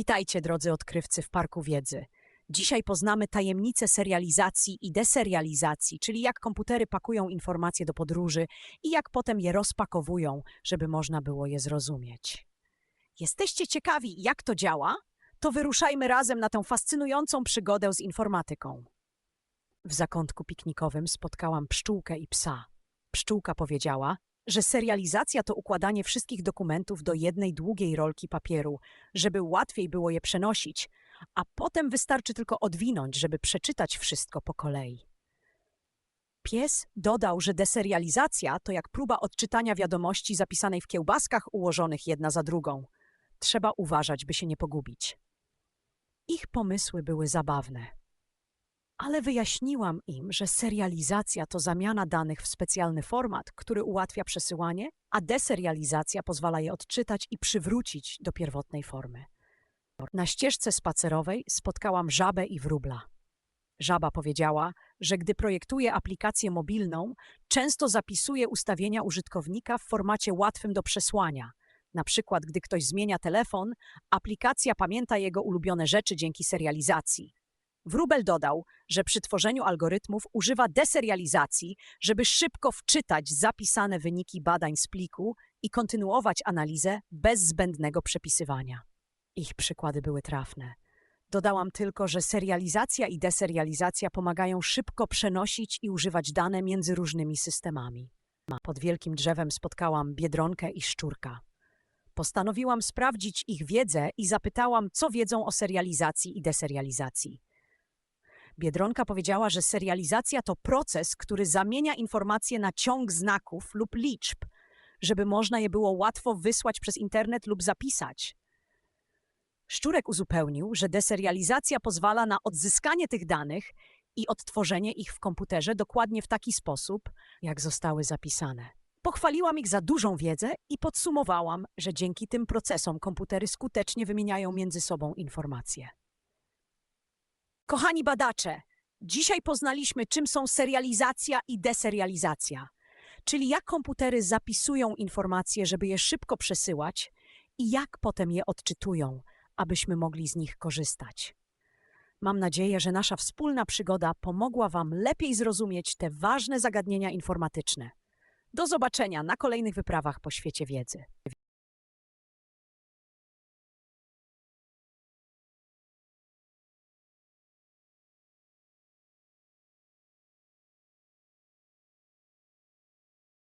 Witajcie, drodzy odkrywcy w Parku Wiedzy. Dzisiaj poznamy tajemnice serializacji i deserializacji, czyli jak komputery pakują informacje do podróży i jak potem je rozpakowują, żeby można było je zrozumieć. Jesteście ciekawi, jak to działa? To wyruszajmy razem na tę fascynującą przygodę z informatyką. W zakątku piknikowym spotkałam pszczółkę i psa. Pszczółka powiedziała, że serializacja to układanie wszystkich dokumentów do jednej długiej rolki papieru, żeby łatwiej było je przenosić, a potem wystarczy tylko odwinąć, żeby przeczytać wszystko po kolei. Pies dodał, że deserializacja to jak próba odczytania wiadomości zapisanej w kiełbaskach ułożonych jedna za drugą. Trzeba uważać, by się nie pogubić. Ich pomysły były zabawne. Ale wyjaśniłam im, że serializacja to zamiana danych w specjalny format, który ułatwia przesyłanie, a deserializacja pozwala je odczytać i przywrócić do pierwotnej formy. Na ścieżce spacerowej spotkałam żabę i wróbla. Żaba powiedziała, że gdy projektuje aplikację mobilną, często zapisuje ustawienia użytkownika w formacie łatwym do przesłania. Na przykład, gdy ktoś zmienia telefon, aplikacja pamięta jego ulubione rzeczy dzięki serializacji. Wróbel dodał, że przy tworzeniu algorytmów używa deserializacji, żeby szybko wczytać zapisane wyniki badań z pliku i kontynuować analizę bez zbędnego przepisywania. Ich przykłady były trafne. Dodałam tylko, że serializacja i deserializacja pomagają szybko przenosić i używać dane między różnymi systemami. Pod wielkim drzewem spotkałam biedronkę i szczurka. Postanowiłam sprawdzić ich wiedzę i zapytałam, co wiedzą o serializacji i deserializacji. Biedronka powiedziała, że serializacja to proces, który zamienia informacje na ciąg znaków lub liczb, żeby można je było łatwo wysłać przez internet lub zapisać. Szczurek uzupełnił, że deserializacja pozwala na odzyskanie tych danych i odtworzenie ich w komputerze dokładnie w taki sposób, jak zostały zapisane. Pochwaliłam ich za dużą wiedzę i podsumowałam, że dzięki tym procesom komputery skutecznie wymieniają między sobą informacje. Kochani badacze, dzisiaj poznaliśmy, czym są serializacja i deserializacja, czyli jak komputery zapisują informacje, żeby je szybko przesyłać i jak potem je odczytują, abyśmy mogli z nich korzystać. Mam nadzieję, że nasza wspólna przygoda pomogła Wam lepiej zrozumieć te ważne zagadnienia informatyczne. Do zobaczenia na kolejnych wyprawach po świecie wiedzy.